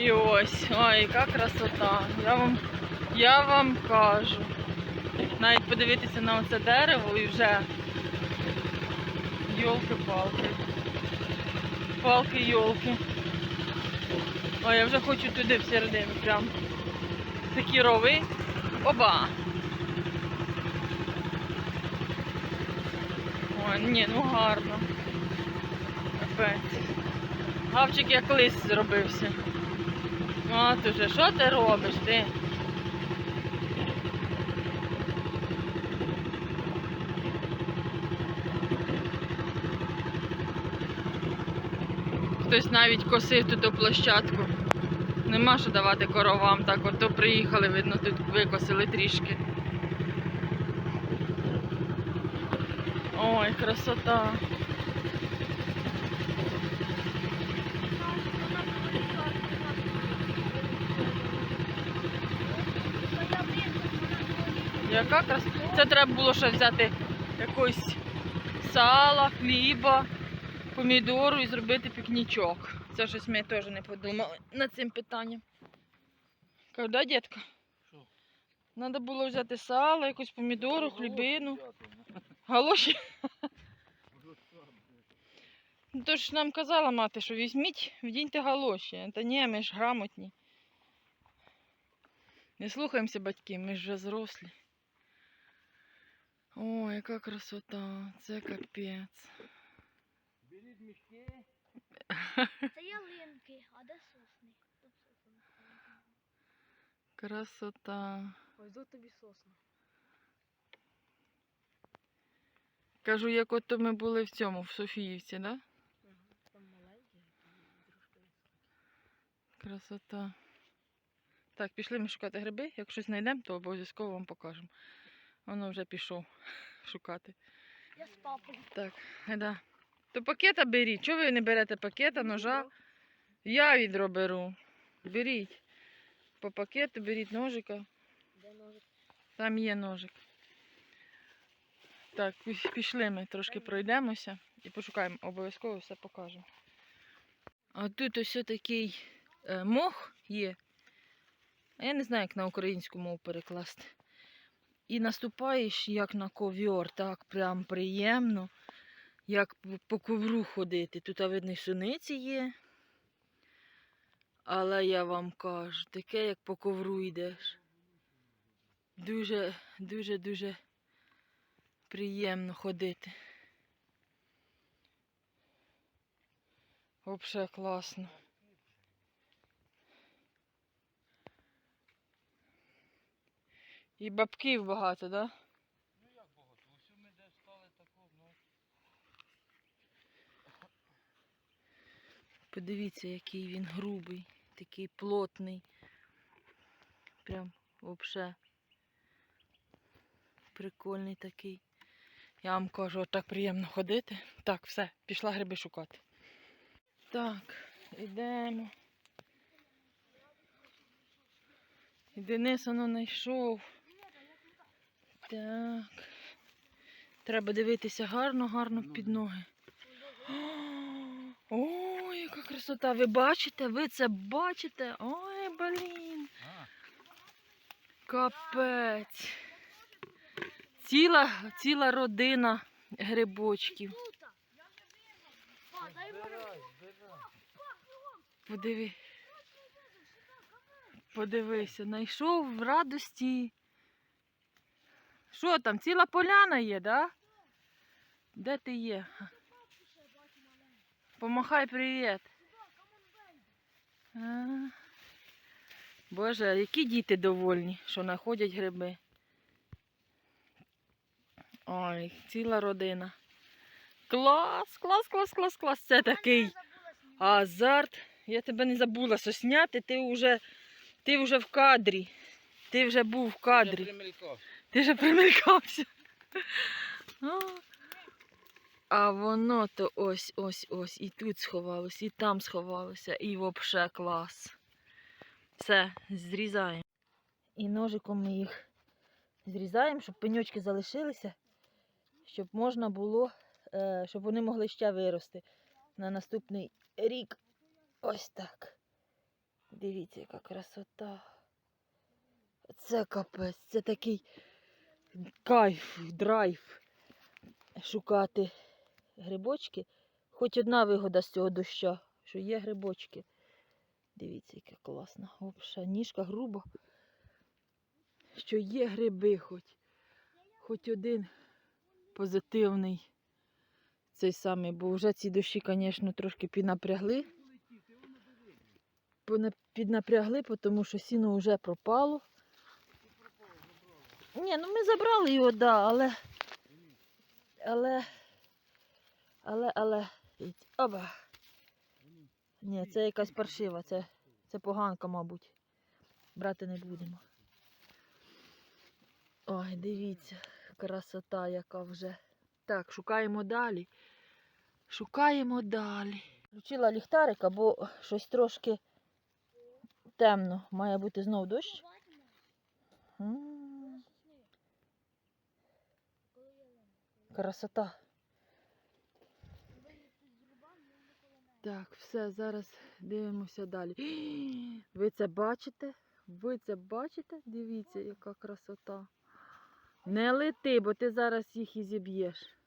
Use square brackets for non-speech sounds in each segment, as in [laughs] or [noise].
І ось, ой, яка красота. Я вам, я вам кажу. Навіть подивитися на оце дерево і вже йолки-палки. Палки-йолки. Ой, я вже хочу туди всередину прям. Такі рови. Оба. Ой, ні, ну гарно. Капець. Гавчик як лист зробився. От уже, що ти робиш ти? Хтось навіть косив тут площадку. Нема що давати коровам, так от то приїхали, видно, тут викосили трішки. Ой, красота. Яка красота. Це треба було ще взяти якось сала, хліба, помідору і зробити пікнічок. Це щось ми теж не подумали над цим питанням. Когда, дітка? Треба було взяти сало, якусь помідору, хлібину. Галоші? [laughs] Ну, то ж нам казала мати, що візьміть, вдіньте галоші. Та ні, ми ж грамотні. Не слухаємося батьків, ми ж вже зрослі. О, яка красота, це капець. Беріть мішки. [laughs] Це ялинки, а де сосни? Красота. Ось тут тобі сосна. Кажу, як ото ми були в цьому, в Софіївці, да? Там маленькі. Красота. Так, пішли ми шукати гриби. Як щось знайдемо, то обов'язково вам покажемо. Воно вже пішов [laughs] шукати. Я з папою. Так, да. То пакета беріть. Чого ви не берете пакета, ножа? Я відро беру. Беріть. По пакету беріть ножика. Де ножик? Там є ножик. Так, пішли ми трошки пройдемося і пошукаємо, обов'язково все покажемо. А тут ось такий е, мох є. А я не знаю, як на українську мову перекласти. І наступаєш як на ковьор, так прям приємно, як по- ковру ходити. Тут, видно, суниці є. Але я вам кажу, таке, як по ковру йдеш. Дуже, дуже, дуже приємно ходити. Взагалі класно. І бабків багато, так? Да? Ну як багато? Усю ми де стали тако, ну. Подивіться, який він грубий, такий плотний. Прям взагалі прикольний такий. Я вам кажу, так приємно ходити. Так, все, пішла гриби шукати. Так, йдемо. І Денис воно знайшов. Так. Треба дивитися гарно, гарно під ноги. Ой, яка красота! Ви бачите? Ви це бачите? Ой, блін. Капець. Ціла, ціла родина грибочків. Подиви. Подивися, знайшов в радості. Що там, ціла поляна є, да? Де ти є? Помахай привіт. А. Боже, які діти довольні, що знаходять гриби. Ой, ціла родина. Клас, клас, клас, клас, клас. Це такий азарт. Я тебе не забула сосняти, ти вже, ти вже в кадрі. Ти вже був в кадрі. Ти вже примелькався. А. А воно то ось, ось, ось. І тут сховалося, і там сховалося, і взагалі клас. Все, зрізаємо. І ножиком ми їх зрізаємо, щоб пеньочки залишилися, щоб можна було, е, щоб вони могли ще вирости на наступний рік. Ось так. Дивіться, яка красота. Це капець, це такий кайф, драйв шукати грибочки. Хоч одна вигода з цього доща, що є грибочки. Дивіться, яка класна. Взагалі, ніжка грубо. Що є гриби хоч. Хоч один позитивний. Цей самий, бо вже ці дощі, звісно, трошки піднапрягли. Піднапрягли, тому що сіно вже пропало. Ні, ну ми забрали його, да, але. Але. Але, але. Оба. Ні, це якась паршива, це, це поганка, мабуть. Брати не будемо. Ой, дивіться, красота яка вже. Так, шукаємо далі. Шукаємо далі. Включила ліхтарика, бо щось трошки темно. Має бути знов дощ. Красота. Так, все, зараз дивимося далі. [gasps] Ви це бачите? Ви це бачите? Дивіться, яка красота. Не лети, бо ти зараз їх і зіб'єш.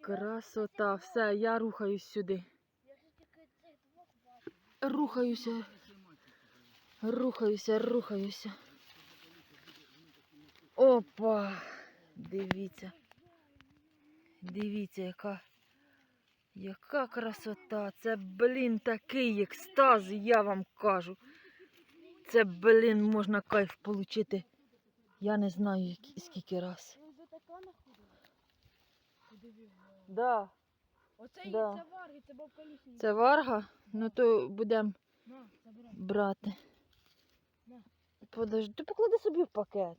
Красота, все, я рухаюсь сюди. Рухаюся. Рухаюся, рухаюся. Опа! Дивіться. Дивіться, яка. Яка красота. Це, блін, такий екстаз, я вам кажу. Це, блін, можна кайф отримати. Я не знаю, скільки раз. Да, Оце і Да. це варги, це бабка це варга, ну то будемо брати. На. Подожди, ти поклади собі в пакет.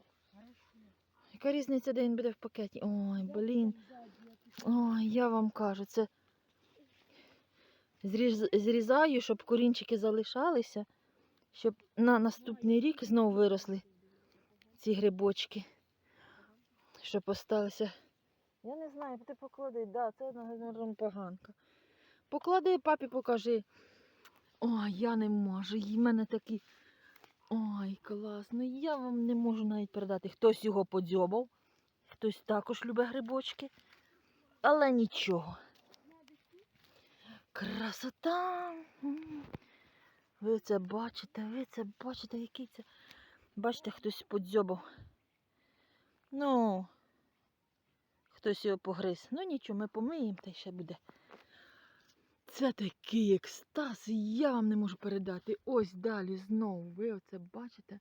Яка різниця, де він буде в пакеті? Ой, блін. Ой, я вам кажу, це зрізаю, щоб корінчики залишалися, щоб на наступний рік знову виросли ці грибочки. Щоб осталися. Я не знаю, ти поклади, да, це наверно, поганка. Поклади, папі, покажи. Ой, я не можу. І в мене такі. Ой, класно. Я вам не можу навіть передати. Хтось його подзьобав, хтось також любить грибочки. Але нічого. Красота. Ви це бачите, ви це бачите, який це. Бачите, хтось подзьобав. Ну, хтось його погриз. Ну нічого, ми помиємо та й ще буде. Це такий екстаз, я вам не можу передати. Ось далі знову. Ви оце бачите?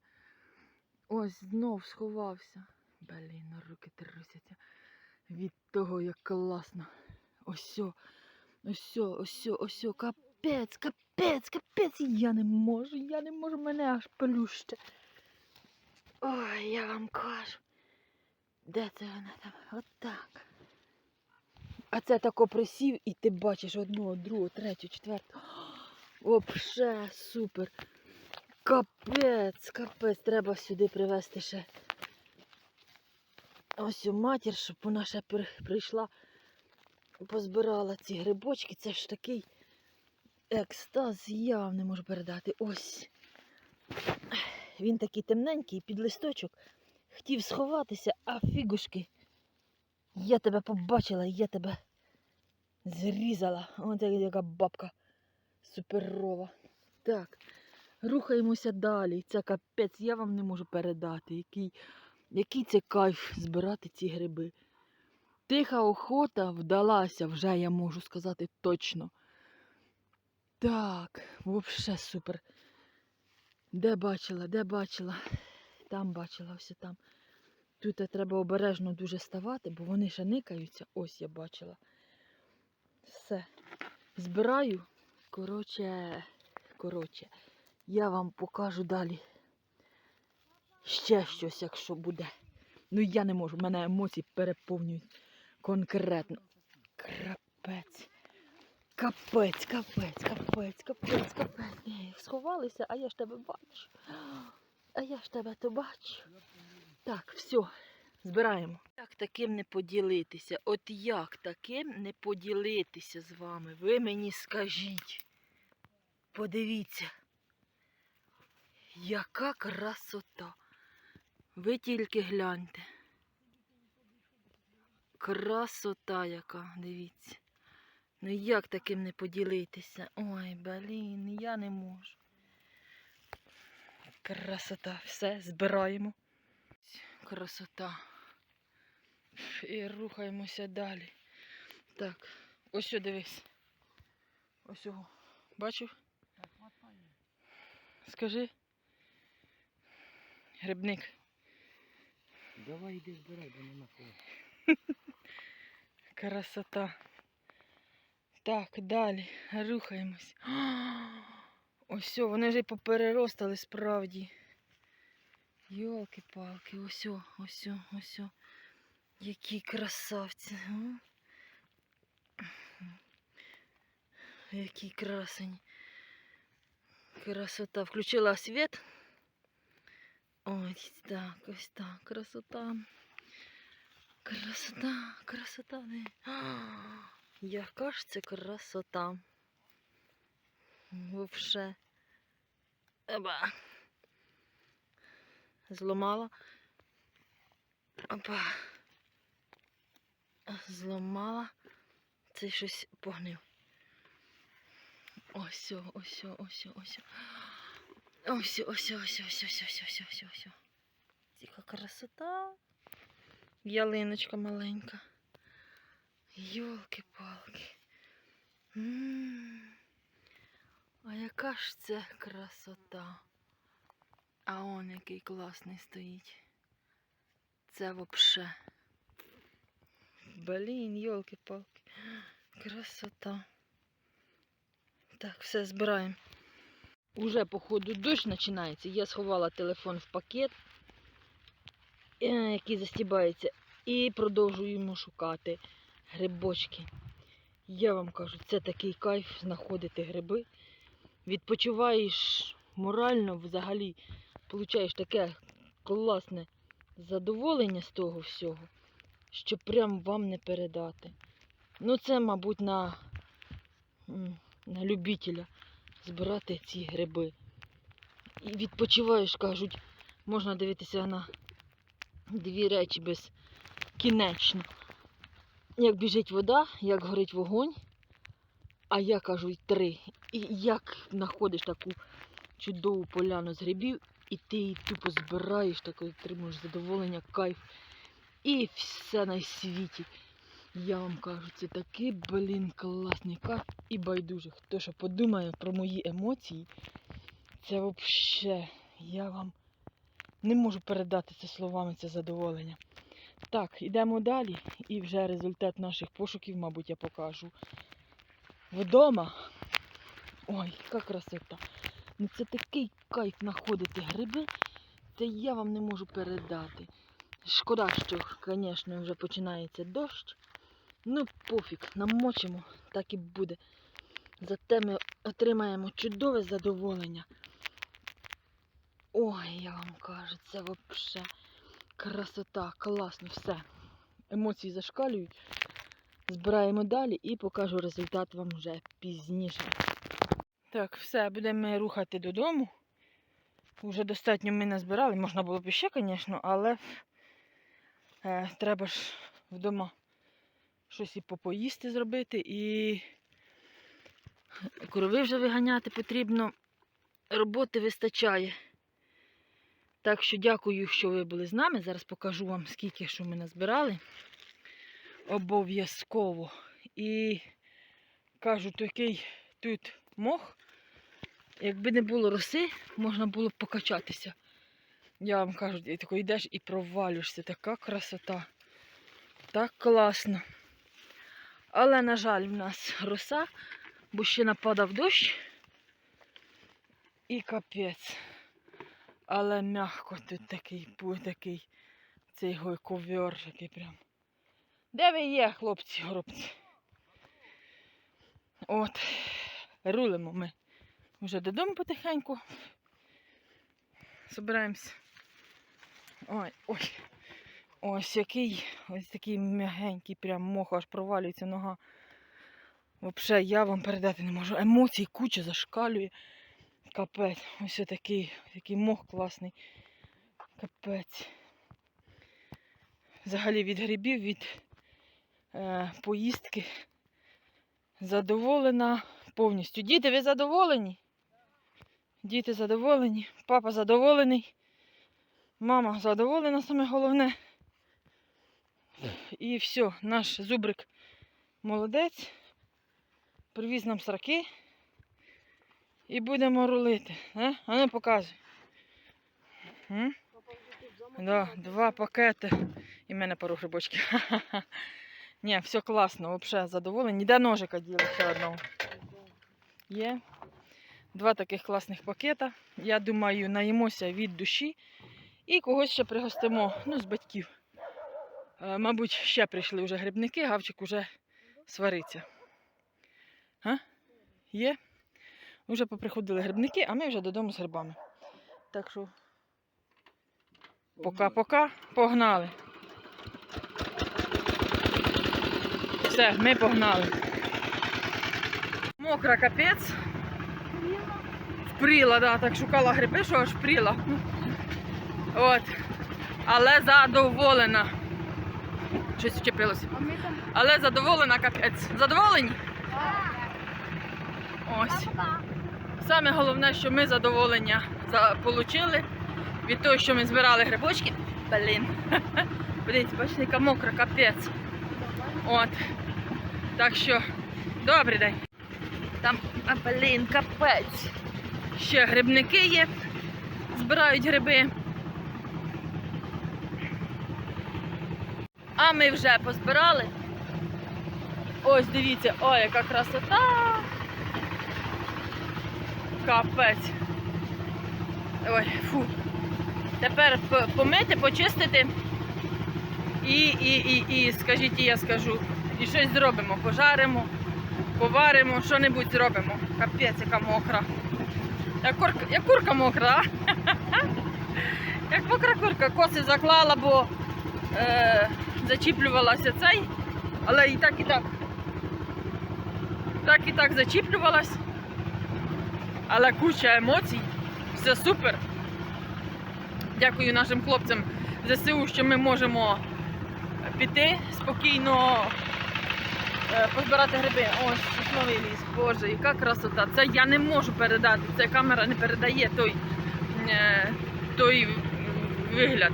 Ось знов сховався. Блін, руки трусяться від того, як класно. Осьо, осьо, осьо, осьо, капець, капець, капець. Я не можу, я не можу, мене аж плюще. Ой, я вам кажу. Де це вона там? Отак. А це тако присів, і ти бачиш одного, другого, третього, четвертого. [gasps] Вообще супер. Капець, капець, треба сюди привезти ще. Ось у матір, щоб вона ще прийшла, позбирала ці грибочки. Це ж такий екстаз, я не можу передати. Ось. Він такий темненький, під листочок. Хотів сховатися, а фігушки. Я тебе побачила, я тебе зрізала. Ось яка бабка суперова. Так, рухаємося далі. Це капець, я вам не можу передати, який, який це кайф збирати ці гриби. Тиха охота вдалася, вже я можу сказати точно. Так, взагалі супер. Де бачила, де бачила? Там бачила, ось там. Тут треба обережно дуже ставати, бо вони ще никаються. Ось я бачила. Все. Збираю. Коротше, коротше, я вам покажу далі. Ще щось, якщо буде. Ну я не можу, мене емоції переповнюють конкретно. Крапець. Капець, капець, капець, капець, капець. Сховалися, а я ж тебе бачу. А я ж тебе то бачу. Так, все, збираємо. Як таким не поділитися? От як таким не поділитися з вами? Ви мені скажіть. Подивіться. Яка красота. Ви тільки гляньте. Красота яка, дивіться. Ну як таким не поділитися? Ой, блін, я не можу. Красота, все, збираємо. Красота. І рухаємося далі. Так, ось що дивись. Ось його. Бачив? Скажи. Грибник. Давай йди збирай, бо нема кого. [laughs] Красота. Так, далі. Рухаємось. [gasps] Ось, вони вже попереростали справді. Йолки-палки, ось, о, ось, ось. Які красавці. а? Які красені. Красота. Включила світ. Ось так, ось так. Красота. Красота, красота. А, Яка ж це красота. Вовше. Оба. Зламала. Опа. Зламала. Це щось погнив. Ось, ось, ось, ось. Ось, ось, ось, ось, ось, ось, ось, ось, ось. Яка красота. Ялиночка маленька. Йолки-палки. А яка ж це красота. А он який класний стоїть. Це вообще. Блін, йолки-палки. Красота. Так, все збираємо. Уже, походу, дощ починається. Я сховала телефон в пакет, е, який застібається, і продовжуємо шукати грибочки. Я вам кажу, це такий кайф знаходити гриби. Відпочиваєш морально взагалі, получаєш таке класне задоволення з того всього, що прям вам не передати. Ну, це, мабуть, на, на любителя збирати ці гриби. І відпочиваєш, кажуть, можна дивитися на дві речі безкінечно. Як біжить вода, як горить вогонь, а я кажу й три. І як знаходиш таку чудову поляну з грибів, і ти її тупо збираєш, так отримуєш задоволення, кайф. І все на світі. Я вам кажу, це такий, блін, класний кайф і байдуже. Хто що подумає про мої емоції, це взагалі, я вам не можу передати це словами, це задоволення. Так, йдемо далі, і вже результат наших пошуків, мабуть, я покажу. Вдома. Ой, яка красота. Ну це такий кайф знаходити гриби, це я вам не можу передати. Шкода, що, звісно, вже починається дощ. Ну, пофіг, намочимо, так і буде. Зате ми отримаємо чудове задоволення. Ой, я вам кажу, це взагалі красота, класно, все. Емоції зашкалюють. Збираємо далі і покажу результат вам вже пізніше. Так, все, будемо рухати додому. Уже достатньо ми назбирали, можна було б іще, звісно, але е, треба ж вдома щось і попоїсти зробити, і корови вже виганяти потрібно. Роботи вистачає. Так що дякую, що ви були з нами. Зараз покажу вам, скільки що ми назбирали. Обов'язково. І кажу, такий тут мох. Якби не було роси, можна було б покачатися. Я вам кажу, і йдеш і провалюєшся. Така красота. Так класно. Але, на жаль, в нас роса, бо ще нападав дощ. І капець. Але м'яко тут такий, такий цей гой ковер, який прям. Де ви є, хлопці, горобці? От, рулимо ми вже додому потихеньку. Собираємось. Ой, ой. Ось який, ось такий м'ягенький, прям мох аж провалюється нога. Взагалі, я вам передати не можу. Емоцій куча зашкалює. Капець. Ось такий, такий мох класний. Капець. Взагалі від грибів, від е, поїздки. Задоволена повністю. Діти, ви задоволені? Діти задоволені, папа задоволений, мама задоволена, саме головне. І все, наш зубрик молодець. Привіз нам сраки. І будемо рулити. А, а ну показуй. Да, два пакети. І в мене пару грибочків. [laughs] Ні, все класно, взагалі задоволені. Де ножика діли ще одного? Є. Два таких класних пакета. Я думаю, наїмося від душі. І когось ще пригостимо, ну, з батьків. Е, мабуть, ще прийшли вже грибники, гавчик уже свариться. А? Є? Уже поприходили грибники, а ми вже додому з грибами. Так що пока-пока, погнали. Все, ми погнали. Мокра капець. Впріла, да, так шукала гриби, що аж впріла. От. Але задоволена. Щось вчепилося. Але задоволена капець. Задоволені? Ось. Саме головне, що ми задоволення за- получили від того, що ми збирали грибочки. Блін. [laughs] Подивіться, бачите, яка мокра, капець. От. Так що, добрий день. Там, а, блін, капець. Ще грибники є. Збирають гриби. А ми вже позбирали. Ось дивіться, ой, яка красота. Капець. Ой, фу. Тепер помити, почистити. І, і, і, і, скажіть, і я скажу. І щось зробимо. Пожаримо, поваримо, що-небудь зробимо. Капець, яка мокра. Як курка, як курка мокра, а? [laughs] Як мокра курка, коси заклала, бо е, зачіплювалася цей, але і так, і так. Так і так зачіплювалась. Але куча емоцій. Все супер. Дякую нашим хлопцям ЗСУ, що ми можемо піти спокійно е, позбирати гриби. Ось сосновий ліс. Боже, яка красота. Це я не можу передати. Ця камера не передає той, е, той вигляд.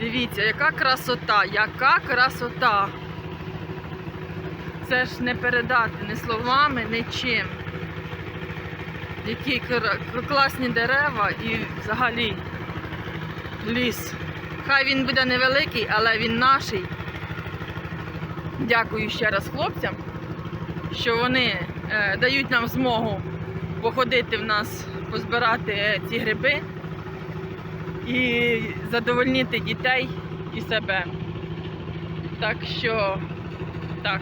Дивіться, яка красота, яка красота. Це ж не передати ні словами, нічим. Які класні дерева і взагалі ліс. Хай він буде невеликий, але він наший. Дякую ще раз хлопцям, що вони е, дають нам змогу походити в нас, позбирати е, ці гриби і задовольнити дітей і себе. Так що так.